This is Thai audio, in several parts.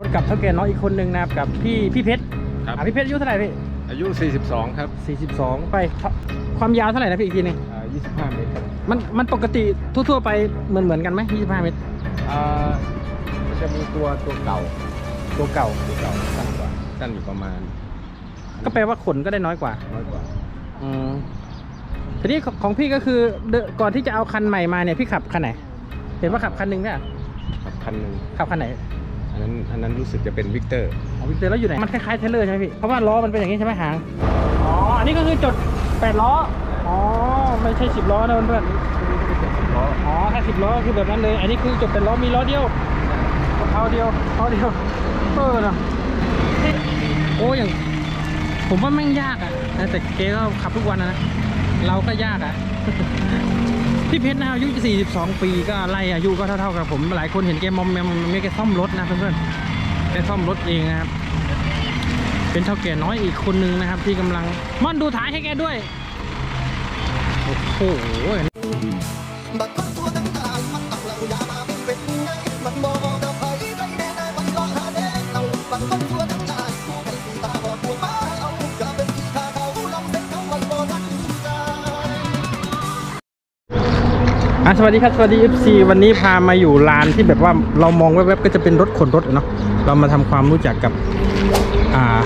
รถกับเท่าแก่น้อยอีกคนหนึ่งนะครับกับพี่พี่เพชรครับ อะพี่เพชรอายุเท่าไหร่พี่อายุ 42 ครับ42 ไปเท่าความยาวเท่าไหร่นะพี่อีกทีหนึงอ่า25 เมตรครับมันมันปกติทั่วๆไปเหมือนเหมือนกันไหม25 เมตร อ่ามันจะมีตัวตัวเก่าตัวเก่าตัวเก่าสั้นกว่าสั้นอยู่ประมาณก็แปลว่าขนก็ได้น้อยกว่าน้อยกว่าอืมทีนี้ของของพี่ก็คือเดอะก่อนที่จะเอาคันใหม่มาเนี่ยพี่ขับคันไหน เห็นว่าขับคันหนึ่งเนี่ยครับคันหนึ่งขับคันไหนอั นนั้นอันนั้นรู้สึกจะเป็นวิกเตอร์อ๋อวิกเตอร์แล้วอยู่ไหน มันคล้ายๆเทเลอร์ใช่ไหมพี่ เพราะว่าล้อมันเป็นอย่างนี้ใช่ไหมหาง อ๋อ อันนี้ก็คือจดแปดล้อ อ๋อ ไม่ใช่สิบล้อนะเพื่อนๆอ๋อถ้าสิบล้อคือแบบนั้นเลย อันนี้คือจดเป็นล้อมีล้อเดียวเอาเดียวเอาเดียวเออเนอะโอ้อย่างผมว่าแม่งยากอะแต่เกก็ขับทุกวันนะนะเราก็ยากอะ พี่เพชรนะอายุ 42 ปีก็ไล่อายุก็เท่าๆกับผม หลายคนเห็นแกมอมแมมไม่แกซ่อมรถนะเพื่อนๆแกซ่อมรถเองนะครับ เป็นเท่าแก่น้อยอีกคนนึงนะครับ ที่กำลังม่อนดูท้ายให้แกด้วย โอ้โห อะสวัสดีครับ สวัสดี FC วันนี้พามาอยู่ลานที่แบบว่าเรามองแวบๆก็จะเป็นรถขนรถเนาะเรามาทำความรู้จักกับอ่า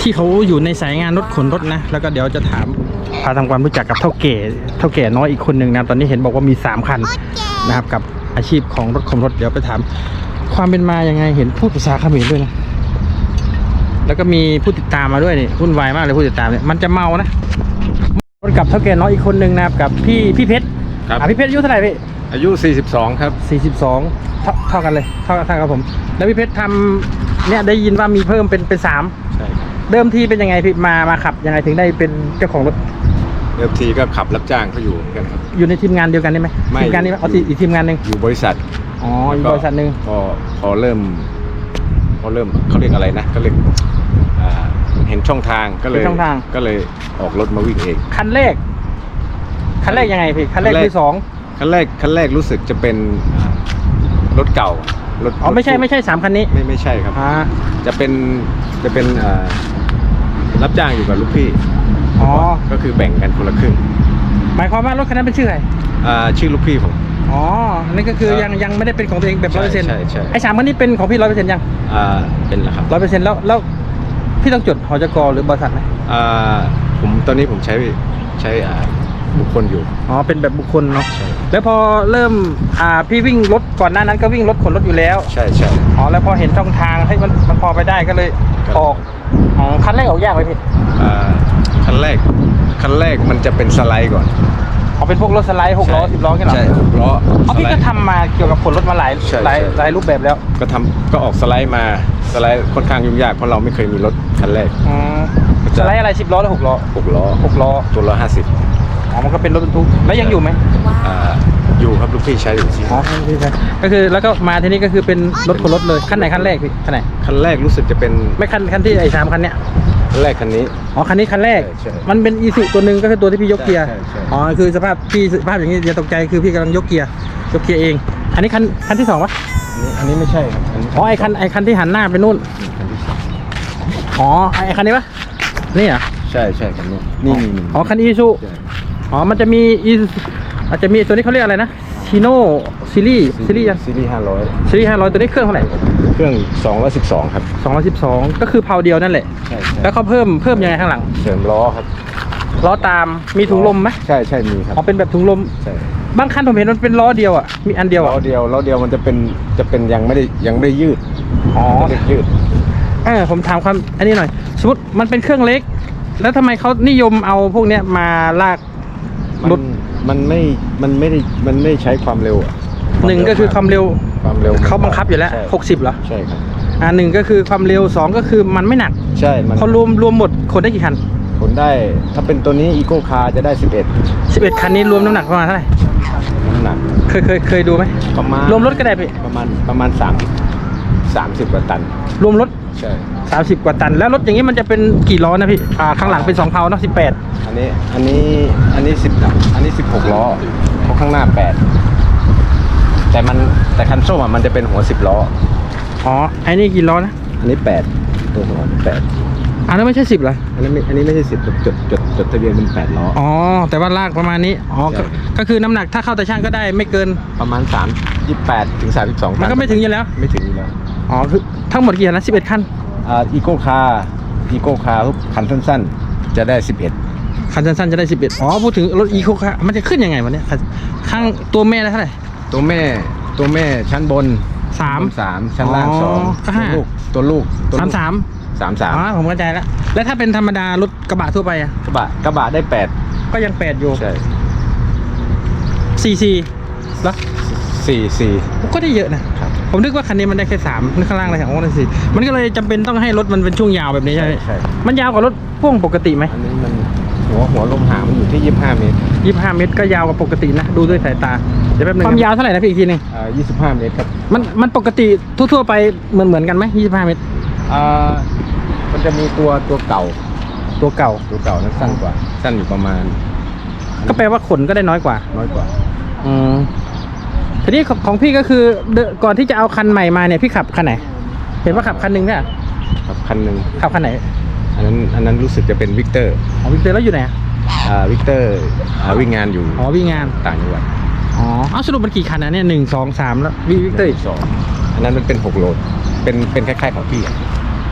ที่เขาอยู่ในสายงานรถขนรถนะ แล้วก็เดี๋ยวจะถามพาทำความรู้จักกับเท่าแก่เท่าแก่น้อยอีกคนหนึ่งนะตอนนี้เห็นบอกว่ามีสามคันนะครับกับอาชีพของรถขนรถเดี๋ยวไปถามความเป็นมายังไงเห็นพูดภาษาเขมรด้วยนะแล้วก็มีผู้ติดตามมาด้วยนี่วุ่นวายมากเลยผู้ติดตามเนี่ยมันจะเมานะรถกับเท่าแก่น้อยอีกคนหนึ่งนะครับกับพี่พี่เพชร ครับ อะพี่เพชรอายุเท่าไหร่พี่ อายุ 42 ครับสี่สิบสองเท่าเท่ากันเลยเท่าเท่ากับผม แล้วพี่เพชรทำเนี่ยได้ยินว่ามีเพิ่มเป็นเป็นสามใช่ครับเดิมทีเป็นยังไงพี่มามาขับยังไงถึงได้เป็นเจ้าของรถเดิมทีก็ขับรับจ้างเขาอยู่เหมือนกันครับ อยู่ในทีมงานเดียวกันได้ไหมไม่ ทีมงานนี้ไหมเอาทีอีกทีมงานหนึ่งอยู่บริษัทอ๋ออีกแล้วบริษัทหนึ่งพอพอเริ่ม พอเริ่มเขาเรียกอะไรนะเขาเรียกอ่าเห็นช่องทางก็เลยก็เลยออกรถมาวิ่งเองคันแรก คันแรกยังไงพี่คันแรกคันแรก ที่สองคันแรกคันแรกรู้สึกจะเป็นอ่ารถเก่ารถอ๋อไม่ใช่รถไม่ใช่สามคันนี้ไม่ไม่ใช่ครับ อ่าจะเป็นจะเป็นอ่ารับจ้างอยู่กับลูกพี่อ๋อก็คือแบ่งกันคนละครึ่งหมายความว่ารถคันนั้นเป็นชื่อใครอ่าชื่อลูกพี่ผม อ๋ออันนี่ก็คือครับยังยังไม่ได้เป็นของตัวเองแบบร้อยเปอร์เซ็นต์ใช่ใช่ใช่ ไอ้สามคันนี้เป็นของพี่ร้อยเปอร์เซ็นต์ยังอ่าเป็นเหรอครับร้อยเปอร์เซ็นต์แล้วแล้วพี่ต้องจดหอจกหรือบริษัทไหมอ่าผมตอนนี้ผมใช้ใช้อ่า บุคคลอยู่ อ๋อ เป็นแบบบุคคลเนาะ ใช่ แล้วพอเริ่ม อ่า พี่วิ่งรถก่อนหน้านั้นก็วิ่งรถขนรถอยู่แล้ว ใช่ใช่ อ๋อ แล้วพอเห็นช่องทางให้ยมันมันพอไปได้ก็เลยครับ ออก อ๋อ คันแรกออกยากไหมพี่อ่าคันแรกคันแรกมันจะเป็นสไลด์ก่อนอ๋อเป็นพวกรถสไลด์หกล้อสิบล้อแค่เหรอใช่หกล้ออ๋อพี่สไลก็ด์ ทำมาเกี่ยวกับขนรถมาหลายใช่หลายใช่ หลายรูปแบบแล้ว ก็ทำก็ออกสไลด์มาสไลด์ค่อนข้างยุ่งยากเพราะเราไม่เคยมีรถคันแรกอืมก็สจะไลด์อะไรสิบล้อหรือหกล้อหกล้อหกล้อตัวละห้าสิบ อ๋อมันก็เป็นรถบรรทุกแล้วยังอยู่ไหมอ่าอยู่ครับลูกพี่ใช้อยู่ที่อ๋อใช่ใช่ก็คือแล้วก็มาที่นี่ก็คือเป็นรถขนรถเลยคันไหนคันแรกพี่คันไหนคันแรกรู้สึกจะเป็นไม่คันคันที่ไอ้สามคันเนี้ยคันแรกคันนี้อ๋อคันนี้คันแรก ใช่ใช่ มันเป็นอีสุตัวหนึ่งก็คือตัวที่พี่ยกเกียร์ใช่ใช่อ๋อคือสภาพพี่สภาพอย่างนี้อย่าตกใจคือพี่กำลังยกเกียร์ยกเกียร์เอง อันนี้คันคันที่สองปะอันนี้อันนี้ไม่ใช่ครับอันนี้อ๋อไอคันไอคันที่หันหน้าไปนู่นคันที่สองอ๋อไอคันนี้ปะนี่เหรอะใช่ใช่คันนี้นี่นี่นี่อ๋อคันอีซูใช่ อ๋อ มันจะมีอีอาจจะมีตัวนี้เขาเรียกอะไรนะชิโน่ซีรีส์ซีรีส์ยังซีรีส์ห้าร้อยซีรีส์ห้าร้อยตัวนี้เครื่องเท่าไหร่เครื่อง212ครับสองร้อยสิบสองก็คือเพาเดียวนั่นแหละใช่ใช่แล้วเขาเพิ่มเพิ่มยังไงข้างหลังเสริมล้อครับล้อตามมีถุงลมไหมใช่ใช่มีครับอ๋อเป็นแบบถุงลมใช่บางคันผมเห็นมันเป็นล้อเดียวอะมีอันเดียวล้อะอเดียวล้อเดียวมันจะเป็นจะเป็นยังไม่ได้ยังไม่ได้ยืดอ๋อไม่ได้ยืดเออผมถามความอันนี้หน่อยสมมติมันเป็นเครื่องเล็ก แล้วทำไมเขานิยมเอาพวกเนี้ยมาลาก มันรถ มันไม่มันไม่ได้มันไม่ใช้ความเร็วอะหนึ่งก็คือความเร็วความเร็วเขาบังคับอยู่แล้ว ใช่หกสิบเหรอใช่ครับ อ่าหนึ่งก็คือความเร็วสองก็คือมันไม่หนักใช่มันพอรวมรวมหมดคนได้กี่คันขนได้ถ้าเป็นตัวนี้อีโก้คาร์จะได้ 11สิบเอ็ดคันนี้รวมน้ำหนักประมาณเท่าไหร่น้ำหนักเคยเคยเคยดูไหมประมาณรวมรถก็ได้พี่ประมาณประมาณ3 30กว่าตัน รวมรถ ใช่ สามสิบกว่าตัน แล้วรถอย่างนี้มันจะเป็นกี่ล้อนะพี่อ่าข้างหลังเป็นสองเพาเนาะสิบแปดอันนี้อันนี้อันนี้10อันนี้16ล้อเพราะข้างหน้า8แต่มันแต่คันส้มอะมันจะเป็นหัว10ล้อ อ๋อไอ้นี่กี่ล้อนะอันนี้แปดตัวของเราแปดอันนั้นไม่ใช่สิบเหรออันนี้ไม่อันนี้ไม่ใช่สิบจดจดจดจดทะเบียนเป็นแปดล้อ อ๋อ แต่ว่าลากประมาณนี้ อ๋อก็ใช่ ก็คือน้ำหนักถ้าเข้าแต่ช่างก็ได้ไม่เกิน ประมาณสามยี่แปดถึงสามสิบสองมันก็ไม่ถึงอยู่แล้ว ไม่ถึงอยู่แล้ว อ๋อคือทั้งหมดกี่คันนะสิบเอ็ดคัน อ่าอีโก้คาร์อีโก้คาร์คันสั้นๆ จะได้สิบเอ็ดคันสั้นๆจะได้สิบเอ็ดอ๋อ พูดถึงรถอีโคคามันจะขึ้นยังไงวะเนี่ยคันข้างตัวแม่ได้เท่าไหร่ ตัวแม่ตัวแม่ชั้นบนสามสามชั้นล่างอ๋อสองก็ตัวห้าลูกตัวลูกตัวสามลูกสามสามสามอ๋อ ผมเข้าใจแล้ว แล้วถ้าเป็นธรรมดารถกระบะทั่วไปอะกระบะกระบะได้แปดก็ยังแปดอยู่ใช่สี่สี่แล้วสี่สี่ก็ได้เยอะนะ ครับ ผมนึกว่าคันนี้มันได้แค่สามนึกข้างล่างเลยของได้สี่มันก็เลยจำเป็นต้องให้รถมันเป็นช่วงยาวแบบนี้ใช่ไหมใช่มันยาวกว่ารถพ่วงปกติไหมอันนี้มันหัวหัวลมหางมันอยู่ที่ยี่สิบห้าเมตรยี่สิบห้าเมตรก็ยาวกว่าปกตินะ ดูด้วยสายตาเดี๋ยวแป๊บนึงความยาวเท่าไหร่นะพี่อีกทีหนึงอ่ายี่สิบห้าเมตรครับมันมันปกติทั่วๆไปเหมือนเหมือนกันไหมยี่สิบห้าเมตร อ่ามันจะมีตัวตัวเก่าตัวเก่า ตัวเก่านั้นสั้นกว่า สั้นอยู่ประมาณก็แปลว่าขนก็ได้น้อยกว่าน้อยกว่า อืม ทีนี้ของของพี่ก็คือเดอะก่อนที่จะเอาคันใหม่มาเนี่ยพี่ขับคันไหน เห็นว่าขับคันหนึ่งเนี่ยครับคันหนึ่งขับคันไหนอันนั้นอันนั้นรู้สึกจะเป็นวิกเตอร์อ๋อวิกเตอร์แล้วอยู่ไหนอะอ่าวิกเตอร์อ่าวิ่งงานอยู่อ๋อวิ่งงานต่างจังหวัดอ๋อเอาสรุปมันกี่คันนะเนี่ยหนึ่งสองสามแล้ววิวิกเตอร์อีกสองอันนั้นมันเป็นหกโหลดเป็นเป็นคล้ายๆของพี่อะ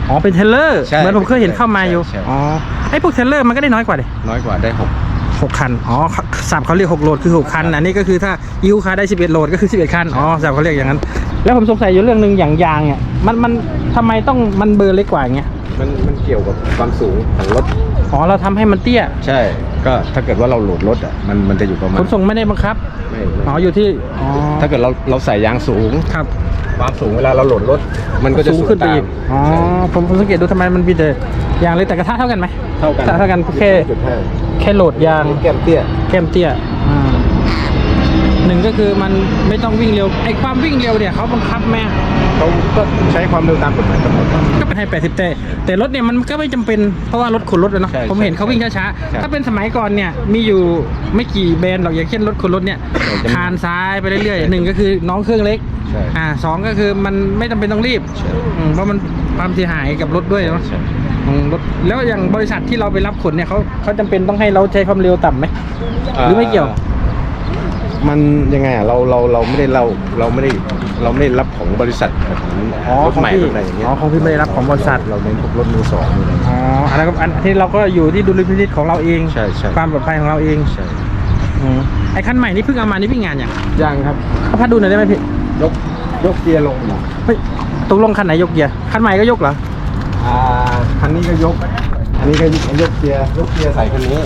อ๋อเป็นเทรลเลอร์ใช่เหมือนผมเคยเห็นเข้ามาอยู่ใช่ใช่ อ๋อไอ้พวกเทรลเลอร์มันก็ได้น้อยกว่าดิน้อยกว่าได้หก หกคัน อ๋อสับเขาเรียกหกโหลดคือหกคัน อันนี้ก็คือถ้ายูคาได้สิบเอ็ดโหลดก็คือสิบเอ็ดคัน อ๋อสับเขาเรียกอย่างนั้น แล้วผมสงสัยอยู่เรื่องหนึ่งอย่างยางเนี่ย มันมันทำไมต้องมันเบอร์เล็กกว่าอย่างเงี้ย มันมันเกี่ยวกับความสูงของรถ อ๋อเราทำให้มันเตี้ย ใช่ ก็ถ้าเกิดว่าเราโหลดรถอะ มันมันจะอยู่ประมาณขนส่งไม่ได้บังคับ ไม่อ๋อไม่อยู่ที่ อ๋อ ถ้าเกิดเราเราใส่ยางสูง ครับ ความสูงเวลาเราโหลดรถ มันก็จะสูงขึ้นไปอีกตามอ๋อใช่ผมผมสังเกตดูทำไมมันมีแต่ยางเลยแต่กระทะเท่ากันไหมเท่ากันเท่ากันแค่จุดห้า แค่โหลดยาง แก้มเตี้ยแก้มเตี้ยอ่าหนึ่งก็คือมันไม่ต้องวิ่งเร็ว ไอ้ความวิ่งเร็วเนี่ยเขาบังคับไหมเขาก็ใช้ความเร็วตามกฎหมายกำหนด ก็เป็นให้ 80 แต่ แต่รถเนี่ยมันก็ไม่จำเป็นเพราะว่ารถขนรถอะเนาะใช่ผมเห็นเขาวิ่งช้าใช่ๆ ถ้าเป็นสมัยก่อนเนี่ยมีอยู่ไม่กี่แบรนด์หรอกอย่างเช่นรถขนรถเนี่ยใช่จะมีคานซ้ายไปเรื่อยๆหนึ่งก็คือน้องเครื่องเล็กใช่ อ่าสองก็คือมันไม่จำเป็นต้องรีบใช่อืมเพราะมันความเสียหายกับรถด้วยเนาะใช่อืม รถแล้วอย่างบริษัทที่เราไปรับขนเนี่ยเขาเขาจำเป็นต้องให้เราใช้ความเร็วต่ำไหมหรือไม่เกี่ยว มันยังไงอะเราเราเราไม่ได้เราเราไม่ได้เราไม่ได้รับของบริษัทของรถของใหม่พี่รถอะไรอย่างเงี้ยอ๋อของพี่ไม่ได้รับของบริษัท เราเน้นพวกรถมือสองอะไรอย่างเงี้ยอ๋ออันนั้นก็อันที่เราก็อยู่ที่ดุลพินิจของเราเองใช่ใช่ความปลอดภัยของเราเองใช่อืมไอ้คันใหม่นี่เพิ่งเอามานี่วิ่งงานอย่างยังครับเขาพัดดูหน่อยได้ไหมพี่ยกยกเกียร์ลงหน่อยเฮ้ยตกลงคันไหนยกเกียร์คันใหม่ก็ยกเหรอ อ่าคันนี้ก็ยก อันนี้ก็ยกเกียร์ยกเกียร์ใส่คันนี้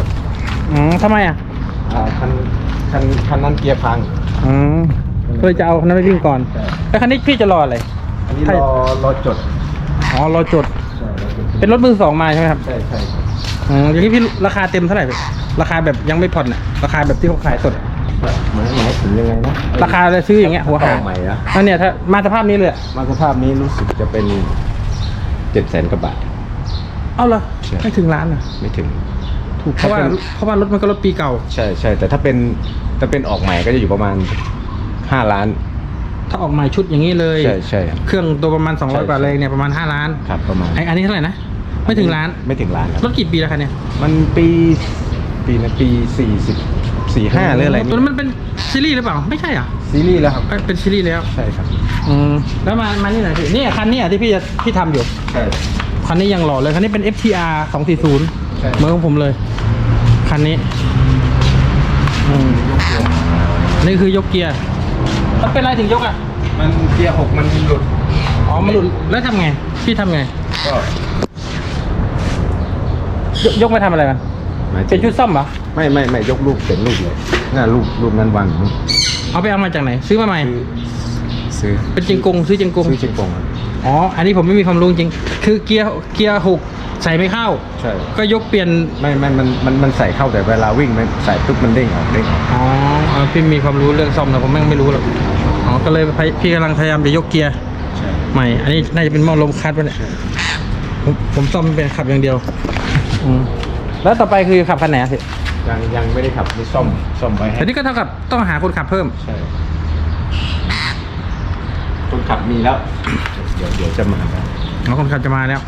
อืมทำไมอะอ่าคันคันคันนั้นเกียร์พังอืมก็เลยจะเอาคันนั้นไปวิ่งก่อนใช่แล้วคันนี้พี่จะรออะไร อันนี้ใช่ รอรอจดอ๋อรอจด ใช่รอจดเป็นรถมือสองมาใช่ไหมครับใช่ใช่ครับอืมอย่างนี้พี่ราคาเต็มเท่าไหร่พี่ราคาแบบยังไม่ผ่อนอะราคาแบบที่เขาขายสดอะหมายหมายถึงยังไงนะราคาเลยซื้ออย่างเงี้ยหัวหางใหม่อะอันเนี้ยถ้ามาสภาพนี้เลยอะมาสภาพนี้รู้สึกจะเป็น เจ็ดแสนกว่าบาท เอาเหรอใช่ ไม่ถึงล้านอะไม่ถึง ถูกเพราะว่าถ้าเป็น เพราะว่ารถมันก็รถปีเก่า ใช่ใช่แต่ถ้าเป็นถ้าเป็นออกใหม่ก็จะอยู่ประมาณห้าล้าน ถ้าออกใหม่ชุดอย่างนี้เลย ใช่ใช่เครื่องตัวประมาณ ใช่200 กว่าแรงเนี่ยประมาณ 5 ล้านครับประมาณไออันนี้เท่าไหร่นะ ไม่ถึงล้าน ไม่ถึงล้านครับรถกี่ปีแล้วคะเนี่ย มันปีปีนะปีสี่สิบ สี่ห้าหรืออะไรตัวนี่นั้นมันเป็นซีรีส์หรือเปล่า ไม่ใช่อะซีรีส์แล้วครับ เอ้ยเป็นซีรีส์แล้ว ใช่ครับ อืม แล้วมา มานี่หน่อยพี่นี่คันนี้อะที่พี่จะที่ทำอยู่ ใช่ คันนี้ยังหล่อเลย คันนี้เป็น FTR 240ใช่เหมือนของผมเลย คันนี้อืมนี่คือยกเกียร์ มันเป็นอะไรถึงยกอะ มันเกียร์หกมันหลุด อ๋อ มันหลุด แล้วทำไง พี่ทำไง ก็ยกยกมาทำอะไรกัน หมายถึเป็นงชุดซ่อมเหรอ ไม่ไม่ไม่ยกลูกเป็นลูกเลยน่าลูกลูกนั้นวางอยู่นู่นเอาไปเอามาจากไหน ซื้อมาใหม่ ซื้อเป็นจิงกงซื้อจิงกง ซื้อเชียงกงครับอ๋อ อันนี้ผมไม่มีความรู้จริง คือเกียร์เกียร์หกใส่ไม่เข้า ใช่ ก็ยกเปลี่ยน ไม่ไม่มันมันมันใส่เข้าแต่เวลาวิ่งมันใส่ปุ๊บมันเด้งออกเด้งออกอ๋อเออพี่มีความรู้เรื่องซ่อมแต่ผมแม่งไม่รู้หรอก อ๋อ ก็เลยพยพี่กำลังพยายามจะยกเกียร์ใช่ ใหม่ อันนี้น่าจะเป็นหม้อลมคัดวะเนี่ยผมผมซ่อมเป็นขับอย่างเดียวอืม แล้วต่อไปคือขับคันไหนอะพี่ยังยังไม่ได้ขับนี่ซ่อมซ่อมไว้ให้แต่นี่ก็เท่ากับต้องหาคนขับเพิ่ม ใช่คนขับมีแล้ว เดี๋ยวเดี๋ยวจะมาครับอ๋อคนขับจะมาแล้ว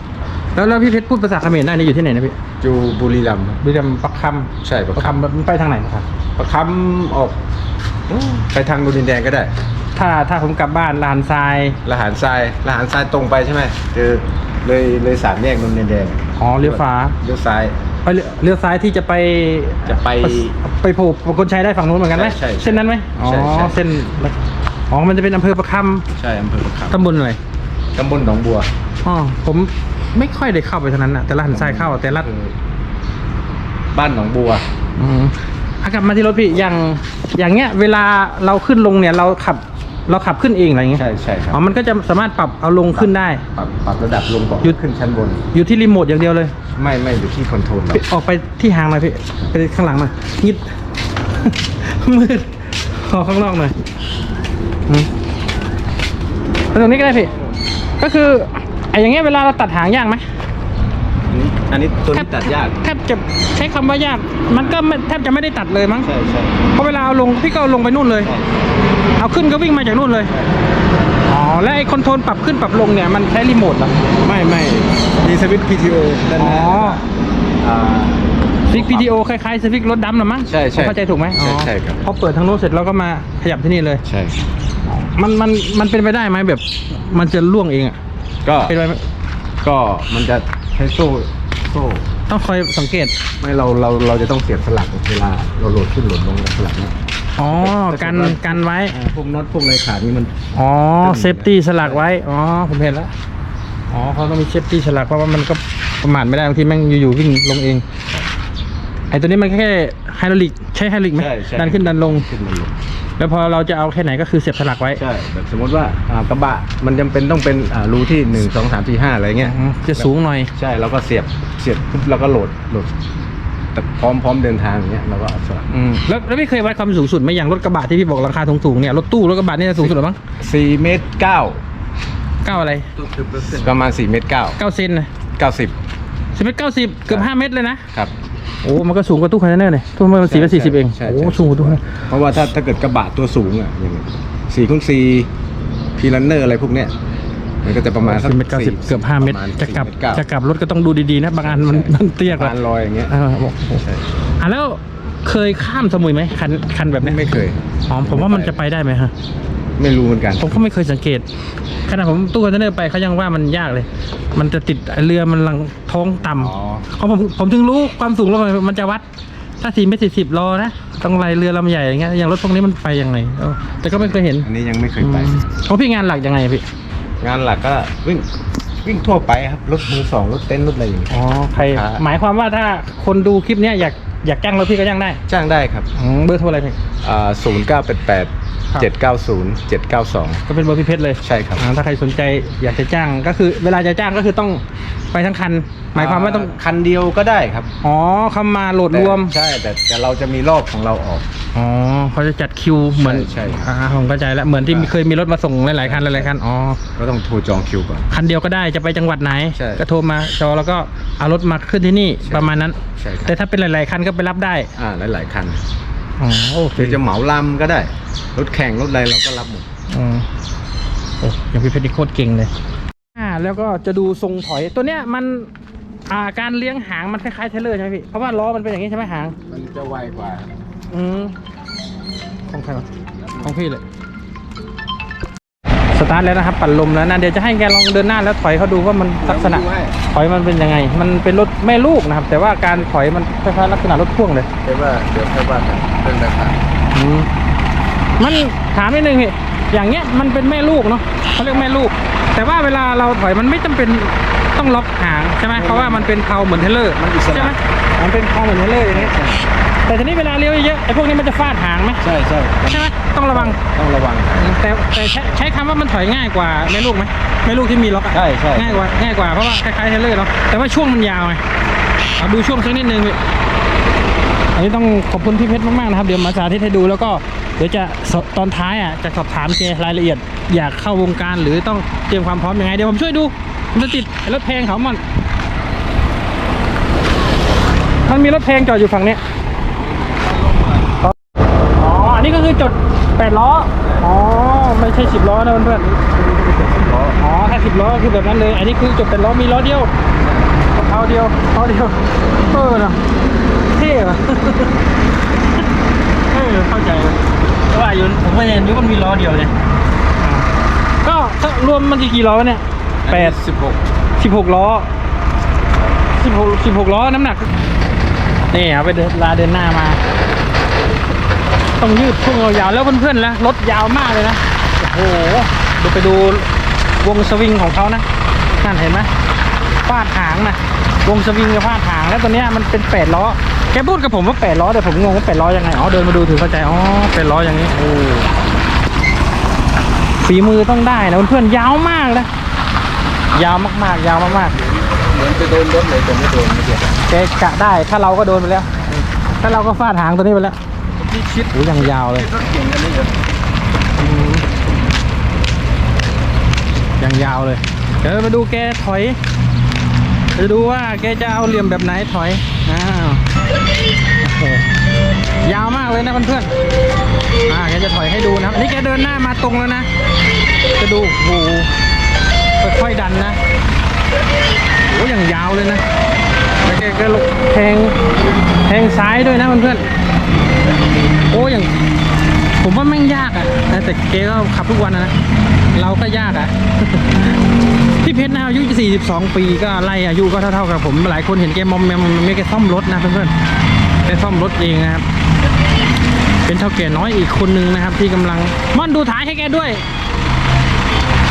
แล้วแล้วพี่เพชรพูดภาษาเขมรได้นี่อยู่ที่ไหนนะพี่อยู่บุรีรัมย์ครับ บุรีรัมย์ปักคใช่ำประปักคคำ มันไปทางไหนนะครับำประคำออกไปทางโนนดินแดงก็ได้ถ้าถ้าผมกลับบ้านลานทราย ละหารทรายละหารทรายตรงไปใช่ไหมเจอเลยเลยสามแยกนนดินแดงอ๋อเลี้ยวฟ้า เลี้ยวซ้าย ไปเลี้ยวเลี้ยวซ้ายที่จะไปจะไป ไปโผล่ประคนชัยได้ฝั่งนู้นเหมือนกันไหมใช่ใช่เส้นนั้นไหมอ๋อใช่ใช่ เส้นอ๋อมันจะเป็นอำเภอประคใช่อำเภอประำคำตำบลอะไรตำบลหนองบัวอ๋อผมไม่ค่อยได้เข้าไปทางนั้นนะแต่ละหันซ้ายเข้าแต่ละ บ้านหนองบัว อืมอากลับมาที่รถพี่อย่างอย่างเงี้ย เวลาเราขึ้นลงเนี่ยเราขับ เราขับขึ้นเองอะไรอย่างเงี้ยใช่ใช่ครับอ๋อมันก็จะสามารถปรับเอาลงขึ้นได้ ปรับปรับระดับลงก่อนหยุด ขึ้นชั้นบน อยู่ที่รีโมทอย่างเดียวเลย ไม่ไม่อยู่ที่คอนโทรลเราพี่ออกไปที่หางหน่อยพี่ไปข้างหลังหน่อยงิด มืดขอข้างนอกหน่อยอืมไปตรงนี้ก็ได้พี่ก็คือไอ้อย่างเงี้ยเวลาเราตัดหางยากไหม อันนี้ตัวนี้ตัดยาก แทบจะใช้คำว่ายาก มันก็ไม่แทบจะไม่ได้ตัดเลยมั้ง ใช่ใช่เพราะเวลาเอาลงพี่ก็เอาลงไปนู่นเลย เอาขึ้นก็วิ่งมาจากนู่นเลย อ๋อ และไอ้คอนโทรลปรับขึ้นปรับลงเนี่ยมันใช้รีโมทเหรอ ไม่ไม่มีสวิตช์ PTO ด้านหอ๋อน้าอ่า สวิกพีดีโอคล้ายๆสวิกรถดำหรอมั้งใช่ใช่ผมเข้าใจถูกไหมใช่อ๋อใช่ครับ พอเปิดทางโน้นเสร็จเราก็มาขยับที่นี่เลย ใช่ มันมันมันเป็นไปได้ไหมแบบ มันจะล่วงเองอะก็ เป็นไปไหมก็มันจะใช้โซ่ โซ่ต้องคอยสังเกต ไม่เราเราเราจะต้องเสียบสลักเวลาเราโหลดขึ้นโหลดลงสลักเนี่ยอ๋อ กันกันไว้ อ่าพวกน็อตพวกอะไรขาดนี่มัน อ๋อ เซฟตี้สลักไว้ อ๋อ ผมเห็นแล้ว อ๋อเขาต้องมีเซฟตี้สลักเพราะว่ามันก็ประมาทไม่ได้บางทีแม่งอยู่ๆวิ่งลงเอง ไอ้ตัวนี้มันแค่ไฮดรอลิกใช้ไฮดรอลิกไหมใช่ใช่ ดันขึ้นดันลง ขึ้นมาลง แล้วพอเราจะเอาแค่ไหนก็คือเสียบสลักไว้ ใช่แบบสมมติว่าอ่ากระบะมันจำเป็นต้องเป็นอ่ารูที่หนึ่งสองสามสี่ห้าอะไรเงี้ยอืมจะสูงหน่อย ใช่เราก็เสียบเสียบปุ๊บเราก็โหลดโหลดแต่พร้อมพร้อมเดินทางอย่างเงี้ยเราก็เอาสลักอืมแล้วแล้วไม่เคยวัดความสูงสุดไหมอย่างรถกระบะที่พี่บอกราคาสูงๆเนี่ยรถตู้รถกระบะนี่จะสูงสุดหรือมั้งสี่เมตรเก้าเก้าอะไรประมาณสี่เมตรเก้าเก้าเซนนะเก้าสิบสิบเมตรเก้าสิบเกือบครับห้าเมตรเลยนะครับ โอ้มันก็สูงกว่าตู้คอนเทนเนอร์เลยตู้มันสี่เมตรสี่สิบเองใช่โอ้ใช่สูงกว่าตู้คอนเทนเนอร์เพราะว่าถ้าถ้าเกิดกระบะตัวสูงอะอย่างสี่คูณสี่พีลันเนอร์อะไรพวกเนี้ยมันก็จะประมาณสักสิบเมตรเก้าสิบเกือบห้าเมตรประณจะกลับ4เมตรเาจะกลับรถก็ต้องดูดีๆนะบางอันมันมันเตี้ยปกระว่ามาณลอยอย่างเงี้ยเออบอกโอ้ใช่อะแล้วเคยข้ามสมุยไหมคันคันแบบไม่เนี้ยไม่เคย อ๋อผมว่ามันจะไปได้ไหมฮะ ไม่รู้เหมือนกัน ผมก็ไม่เคยสังเกตขณะผมตู้คอนเทนเนอร์ไปเขายังว่ามันยากเลย มันจะติดเรือมันลังท้องต่ำอ๋อเขาผมผมถึงรู้ความสูงรถมันมันจะวัด ถ้าสี่เมตรสี่สิบโลนะต้องไล่เรือลำใหญ่อย่างเงี้ยอย่างรถพวกนี้มันไปยังไงเออแต่ก็ไม่เคยเห็นอันนี้ยังไม่เคยไป อืมของพี่งานหลักยังไงอะพี่งานหลักก็วิ่งวิ่งทั่วไปครับรถมือสองรถเต้นท์รถอะไรอย่างเงี้ย อ๋อใครครับ หมายความว่าถ้าคนดูคลิปเนี้ยอยากอยากจ้างรถพี่ก็จ้างได้จ้างได้ครับอืมเบอร์โทรอะไรพี่อ่าศูนย์เก้าแปดแปด ครับเจ็ดเก้าศูนย์เจ็ดเก้าสองก็เป็นเบอร์พี่เพชรเลยใช่ครับอ่าถ้าใครสนใจอยากจะจ้างก็คือ เวลาจะจ้างก็คือต้องไปทั้งคัน หมายความว่าต้องคันเดียวก็ได้ครับอ๋อคำมาโหลดรวมแต่ใช่แต่แต่เราจะมีรอบของเราออก อ๋อเขาจะจัดคิวเหมือนใช่ใช่อ่าผมเข้าใจแล้วเหมือนที่อ่าเคยมีรถมาส่งหลายๆคันหลายๆคันอ๋อก็ต้องโทรจองคิวก่อน คันเดียวก็ได้จะไปจังหวัดไหน ใช่ก็โทรมาจองแล้วก็เอารถมาขึ้นที่นี่ใช่ประมาณนั้น ใช่ครับ แต่ถ้าเป็นหลายๆคันก็ไปรับได้ อ่าหลายๆคัน อ๋อโอเคหรือจะเหมาลำก็ได้ รถแข่งรถอะไรเราก็รับหมดอืมโอ้ยังพี่เพชรนี่โคตรเก่งเลย อ่า แล้วก็จะดูทรงถอยตัวเนี้ยมันอ่าการเลี้ยงหางมันคล้ายๆเทเลอร์ใช่ไหมพี่เพราะว่าล้อมันเป็นอย่างนี้ใช่ไหมหาง มันจะไวกว่า อืมของใครวะของพี่เลย สตาร์ทแล้วนะครับ ปั่นลมแล้วนะเดี๋ยวจะให้แกลองเดินหน้าแล้วถอยเขาดูว่ามันลักษณะเดี๋ยวดูให้ถอยมันเป็นยังไง มันเป็นรถแม่ลูกนะครับ แต่ว่าการถอยมันคล้ายๆลักษณะรถพ่วงเลยเดี๋ยวว่าเดี๋ยวค่อยว่ากันเรื่องราคาอืมมันถามนิดนึงพี่อย่างเงี้ยมันเป็นแม่ลูกเนาะเขาเรียกแม่ลูก แต่ว่าเวลาเราถอยมันไม่จำเป็นต้องล็อกหางใช่ไหมเพราะว่ามันเป็นเพลาเหมือนเทเลอร์มันอิสใช่ไหมระมันเป็นเพลาเหมือนเทเลอร์อย่างเงี้ย แต่ทีนี้เวลาเลี้ยวเยอะๆไอ้พวกนี้มันจะฟาดหางไหมใช่ใช่ใช่ไหมต้องระวังต้องระวัง แต่แต่ใช้ใช้คำว่ามันถอยง่ายกว่าแม่ลูกไหมแม่ลูกที่มีล็อกอะใช่ใช่ง่ายกว่าง่ายกว่าเพราะว่าคล้ายๆเทเลอร์เนาะแต่ว่าช่วงมันยาวไงเอาดูช่วงสักนิดนึงพี่อันนี้ต้องขอบคุณพี่เพชรมากๆนะครับเดี๋ยวมาสาธิตให้ดูแล้วก็เดี๋ยวจะสตอนท้ายอะจะสอบถามแกรายละเอียด อยากเข้าวงการหรือต้องเตรียมความพร้อมยังไงเดี๋ยวผมช่วยดูมันจะติดไอ้รถเพลงเขามันมันมีรถเพลงจอดอยู่ฝั่งเนี้ย อ๋อ อันนี้ก็ คือจดแปดล้อ อ๋อ ไม่ใช่สิบล้อนะเพื่อนๆถ้าสิบล้อคือแบบนั้นเลย อันนี้คือจบเป็นล้อมีล้อเดียวเท้าเดียวเท้าเดียว เออเนอะเท่อะเออเข้าใจเลยเพราะว่าอยู่ผมก็ยังนึกว่ามันมีล้อเดียวเลยอ่าก็ถ้ารวมมันกี่ล้อเนี่ยแปดสิบหกสิบหกล้อสิบหกสิบหกล้อน้ำหนัก นี่เอาไปเดินลาเดินหน้ามา ต้องยืดช่วงยาวๆแล้วเพื่อนๆแล้วรถยาวมากเลยนะโอ้โหดูไปดูวงสวิงของเขานะนั่นเห็นไหมฟาดหางนะวงสวิงกับฟาดหางแล้วตัวเนี้ยมันเป็นแปดล้อแกพูดกับผมว่าแปดล้อแต่ผมงงว่าแปดล้อยังไงอ๋อเดินมาดูถึงเข้าใจอ๋อแปดล้ออย่างนี้โอ้ฝีมือต้องได้นะเพื่อนๆยาวมากนะยาวมากๆ ยาวมากๆเหมือนจะโดนรถเลยแต่ไม่โดนไม่เกี่ยวแกกะได้ถ้าเราก็โดนไปแล้ว ถ้าเราก็ฟาดหางตัวนี้ไปแล้ว ที่คิดโอ้ยังยาวเลยรถเก่งกันนี่เหรออืมยังยาวเลย เดี๋ยวมาดูแกถอยจะดูว่าแกจะเอาเหลี่ยมแบบไหนถอย อ้าวโอ้โหยาวมากเลยนะเพื่อนๆอ่าแกจะถอยให้ดูนะครับอันนี่แกเดินหน้ามาตรงแล้วนะ จะดูโอ้โหค่อยๆดันนะโอ้ยังยาวเลยนะแล้วแกก็แทงแทงซ้ายด้วยนะเพื่อนๆโอ้ยังผมว่าแม่งยากอะนะแต่เกก็ขับทุกวันนะ เราก็ยากอะพี่เพชรนะอายุ 42 ปีก็ไล่อายุก็เท่าๆกับผม หลายคนเห็นแกมอมแมมไม่แกซ่อมรถนะเพื่อนๆแกซ่อมรถเองนะครับ เป็นเท่าแก่น้อยอีกคนนึงนะครับ ที่กำลังม่อนดูท้ายให้แกด้วย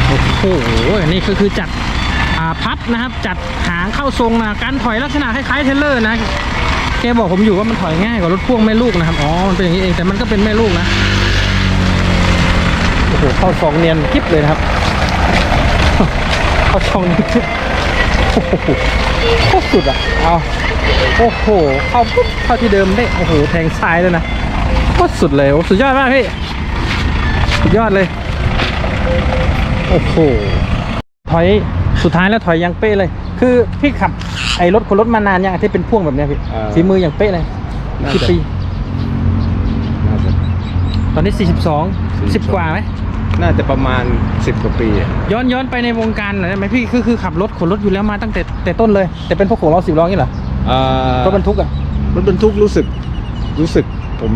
โอ้โห นี่ก็คือจัดพัดนะครับ จัดหางเข้าทรงนะการถอยลักษณะคล้ายๆเทเลอร์นะ แกบอกผมอยู่ว่ามันถอยง่ายกว่ารถพ่วงแม่ลูกนะครับ อ๋อ มันเป็นอย่างนี้เอง แต่มันก็เป็นแม่ลูกนะ โอ้โห เข้าซองเนียนกิ๊บเลยนะครับ เข้าซองนี้โอ้โหโคตรสุดอะ เอาโอ้โห เข้าปุ๊บเข้าที่เดิมได้ โอ้โห แทงซ้ายเลยนะโคตรสุดเลยโอ้สุดยอดมากพี่ สุดยอดเลย โอ้โห ถอย สุดท้ายแล้วถอยยังเป๊ะเลย คือพี่ขับไอ้รถคนรถมานานยังที่เป็นพ่วงแบบเนี้ยพี่ฝีมืออย่างเป๊ะเลยกี่ปี น่าจะ ตอนนี้ 42 10กว่าไหมน่าจะประมาณสิบกว่าปีอะย้อนย้อนไปในวงการหน่อยได้ไหมพี่คือคือขับรถขนรถอยู่แล้วมาตั้งแต่แต่ต้นเลย แต่เป็นพวกของเราสิบล้อนี่เหรออ่ารถบรรทุกอะรถบรรทุกรู้สึกรู้สึกผม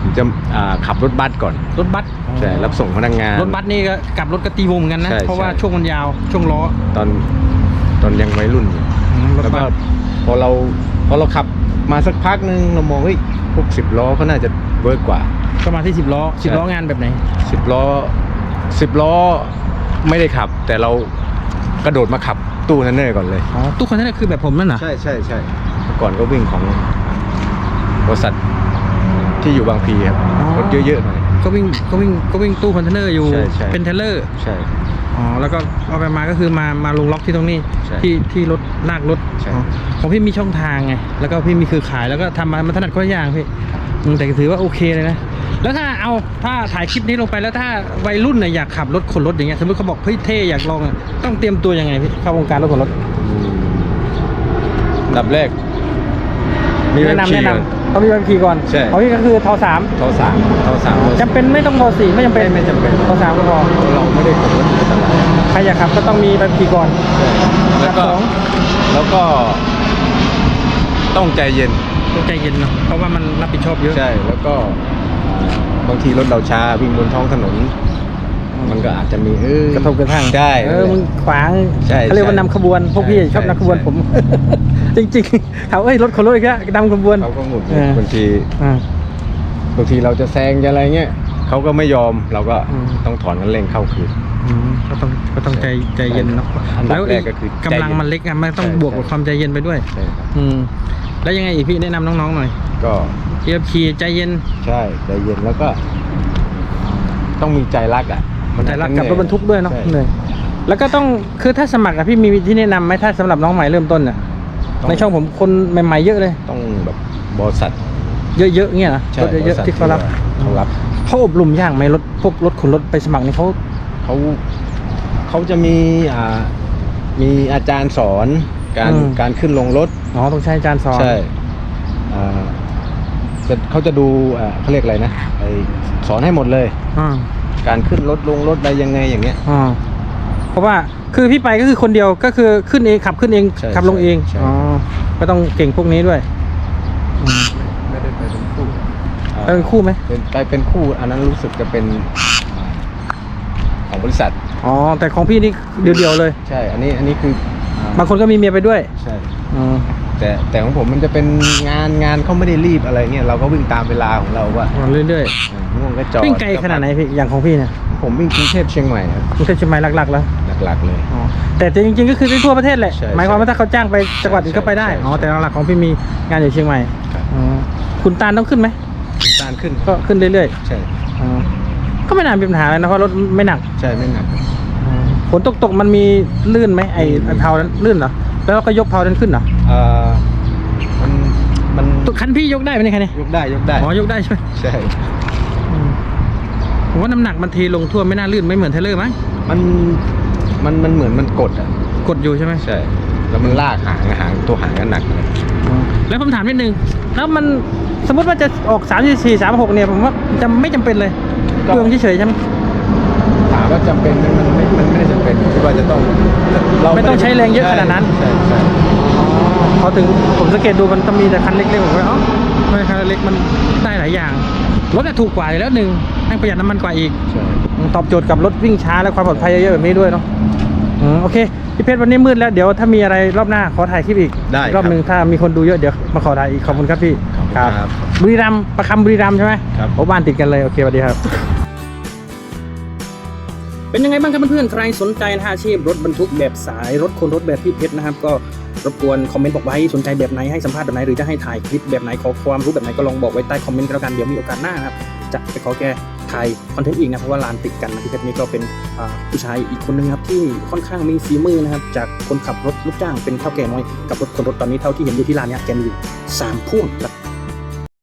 ผมจะอ่าขับรถบัสก่อนรถบัสใช่รับส่งพนักงาน รถบัสนี่ก็กลับรถกระตีวงเหมือนกันนะใช่เพราะว่าใช่ ช่วงมันยาวช่วงล้อตอนตอนยังวัยรุ่นอยู่อืมรถแล้วบัก็สพอเราพอเราขับมาสักพักนึงเรามองเฮ้ยพวกสิบล้อก็น่าจะเวิร์กกว่า ก็มาที่สิบล้อสิบใช่ ล้องานแบบไหนสิบล้อสิบล้อไม่ได้ขับ แต่เรากระโดดมาขับตู้เทนเนอร์ก่อนเลย อ๋อตู้คอนเทนเนอร์คือแบบผมนั่นเหรอใช่ใช่ใช่เมื่อก่อนก็วิ่งของบริษัท ที่อยู่บางพีครับรถเยอะๆหน่อย ก็วิ่งก็วิ่งก็วิ่งตู้คอนเทนเนอร์อยู่ ใช่ใช่ เป็นเทรลเลอร์ ใช่ อ๋อ แล้วก็เอาไปมาก็คือมามาลงล็อกที่ตรงนี้ ใช่ที่ที่รถลากรถใช่ อ๋อของพี่มีช่องทางไง แล้วก็พี่มีคือขายแล้วก็ทำมามันถนัดก็อย่างพี่อืมแต่ถือว่าโอเคเลยนะ แล้วถ้าเอาถ้าถ่ายคลิปนี้ลงไปแล้วถ้าวัยรุ่นเนี่ยอยากขับรถขนรถอย่างเงี้ยสมมติเขาบอกเฮ้ยเท่อยากลองอะต้องเตรียมตัวยังไงพี่เข้าวงการรถขนรถ อืมอันดับแรกมีใบแนะขับนำขี่แนะก่อนนำ ต้องมีใบขับขี่ก่อนใช่ ของพี่ก็คือทสามทสามทสามจำเป็นไม่ต้องทสี่ไม่จำเป็นไม่ไม่จำเป็นทสามก็พอเราไม่ได้ขับรถในตลาดใครอยากขับก็ต้องมีใบขับขี่ก่อนแล้วก็อันดับสองแล้วก็ ต้องใจเย็น ต้องใจเย็นเนาะเพราะว่ามันรับผิดชอบเยอะ ใช่แล้วก็อ่าบางทีรถเราช้าวิ่งบนท้องถนน มันก็อาจจะมีเออกระทบกระทั่งใช่ เออมึงขวางใช่เขาเรียกว่าใช่นำขบวนพวกพี่ใช่ชอบใช่นำขบวนใช่ ผม จริงๆเขาเอ้ยรถคนรถอีกแล้วนำขบวน เขาก็หงุดหเองิดอบางทีอ่า บางทีเราจะแซงจะอะไรเงี้ยเขาก็ไม่ยอมเราก็อืม ต้องถอนกันเร่งเข้าคืน อืมก็ต้องก็ต้องใจใจเย็นเนาะอันดับแล้วแรกก็คือใจเย็นกำลังมันเล็กอะมันต้องใช่บวกกับใช่ ความใจเย็นไปด้วย ใช่ครับอืม แล้วยังไงอีกพี่แนะนำน้องๆหน่อยก็เทียบขี่ใจเย็น ใช่ใจเย็นแล้วก็ ต้องมีใจรักอะใจรักกับรถบรรทุกด้วยเนาะใช่ เหนื่อยแล้วก็ต้องคือถ้าสมัครอะพี่มีที่แนะนำไหมถ้าสำหรับน้องใหม่เริ่มต้นอะ ต้อง ในช่องผมคนใหม่ๆเยอะเลย ต้องแบบบริษัทเยอะๆเงี้ยนะใช่รถเยอะบริษัๆที่เขารับเขารับ เขาอบรมยากไหมรถพวกรถขนรถไปสมัครนี่เขาเขาเขาจะมีอ่ามีอาจารย์สอนการอืมการขึ้นลงรถอ๋อต้องใช้อาจารย์สอน ใช่อ่าจะเขาจะดูอ่าเขาเรียกอะไรนะไอสอนให้หมดเลย อ่าการขึ้นรถลงรถอะไรยังไงอย่างเงี้ย อ่าเพราะว่า คือพี่ไปก็คือคนเดียวก็คือขึ้นเองขับขึ้นเองใช่ขับลงเองใช่ อ๋อก็ต้องเก่งพวกนี้ด้วยอืมไม่ได้ไปเป็นคู่ไปเป็นคู่ไหมเป็นไปเป็นคู่อันนั้นรู้สึกจะเป็นของบริษัท อ๋อแต่ของพี่นี่เดียวๆเลย ใช่ อันนี้อันนี้คืออ่บางคนก็มีเมียไปด้วยใช่อ๋อแต่แต่ของผมมันจะเป็นงานงานเขาไม่ได้รีบอะไรเงี้ยเราก็วิ่งตามเวลาของเราว่าเรื่อยอ่าง่วงก็จอดๆวิ่งไกลขนาดไหนพี่อย่างของพี่เนี่ย ผมวิ่งกรุงเทพเชียงใหม่ครับกรุงเทพเชียงใหม่หลักๆแล้ว หลักๆเลย อ๋อแต่จริงๆก็คือได้ทั่วประเทศแหละ ใช่หมายความว่าถ้าเขาจ้างไปจังหวัดอื่นก็ไปได้ ใช่ใช่อ๋อแต่หลักๆของพี่มีงานอยู่เชียงใหม่ครับ อ๋อคุณตาลต้องขึ้นไหม น้ำตาลขึ้นก็ขึ้นเรื่อยใช่ ๆอ๋อก็ไม่น่ามีปัญหาเลยนะเพราะรถไม่หนักใช่ไม่หนักฝนตกตกๆมันมีลื่นไหมไอ้ไอ้เพานั้นลื่นเหรอ แล้วเราก็ยกเพานั้นขึ้นเหรอเอ่อมันมันตัวคันพี่ยกได้ไหมเนี่ยคันนี้ยกได้ยกได้ อ๋อยกได้ใช่ไหมใช่อืมผม ว่าน้ำหนักมันเทลงทั่วไม่น่าลื่นไม่เหมือนเทเลอร์มั้งมันมันมันเหมือนมันกดอะกดอยู่ใช่ไหมใช่ แล้วมันลากหางหางตัวหางก็หนักเลยแล้วผมถามนิดนึงแล้วมันสมมติว่าจะออก3 4 3 6เนี่ยผมว่าจะไม่จำเป็นเลยเรื่องเฉยๆใช่ไหมถามว่าจำเป็นไหมมันไม่มันไม่ได้จำเป็นที่ว่าจะต้องเราไม่ต้องใช้แรงเยอะขนาดนั้น ใช่ใช่พอถึงผมสังเกตดูมันต้องมีแต่คันเล็กๆผมก็เอ้าทำไมคันเล็กมันได้หลายอย่าง รถอะถูกกว่าอยู่แล้วหนึ่งให้ประหยัดน้ำมันกว่าอีก ใช่ตอบโจทย์กับรถวิ่งช้าและความปลอดภัยเยอะๆแบบนี้ด้วยเนาะอืมโอเคพี่เพชรวันนี้มืดแล้วเดี๋ยวถ้ามีอะไรรอบหน้าขอถ่ายคลิปอีกได้รอบหนึ่งถ้ามีคนดูเยอะเดี๋ยวมาขอถ่ายอีกขอบคุณครับพี่ขอบคุณครับบุรีรัมย์ประคำบุรีรัมย์ใช่ไหมครับ โอ้บ้านติดกันเลยโอเคสวัสดีครับ เป็นยังไงบ้างครับเพื่อนๆใครสนใจนะฮะอาชีพรถบรรทุกแบบสายรถคนรถแบบพี่เพชรนะครับก็ รบกวนคอมเมนต์บอกไว้สนใจแบบไหนให้สัมภาษณ์แบบไหนหรือจะให้ถ่ายคลิปแบบไหนขอความรู้แบบไหนก็ลองบอกไว้ใต้คอมเมนต์กันแล้วกันเดี๋ยวมีโอกาสหน้านะครับจะไปขอแกถ่ายคอนเทนต์อีกนะเพราะว่าลานติดกันนะพี่เพชรนี่ก็เป็นผู้ชายอีกคนนึงครับที่ค่อนข้างมีฝีมือนะครับจากคนขับรถลูกจ้างเป็นเท่าแก่น้อยกับรถคนรถตอนนี้เท่าที่เห็นอยู่ที่ลานเนี้ยแกมีอยู่สามพ่วง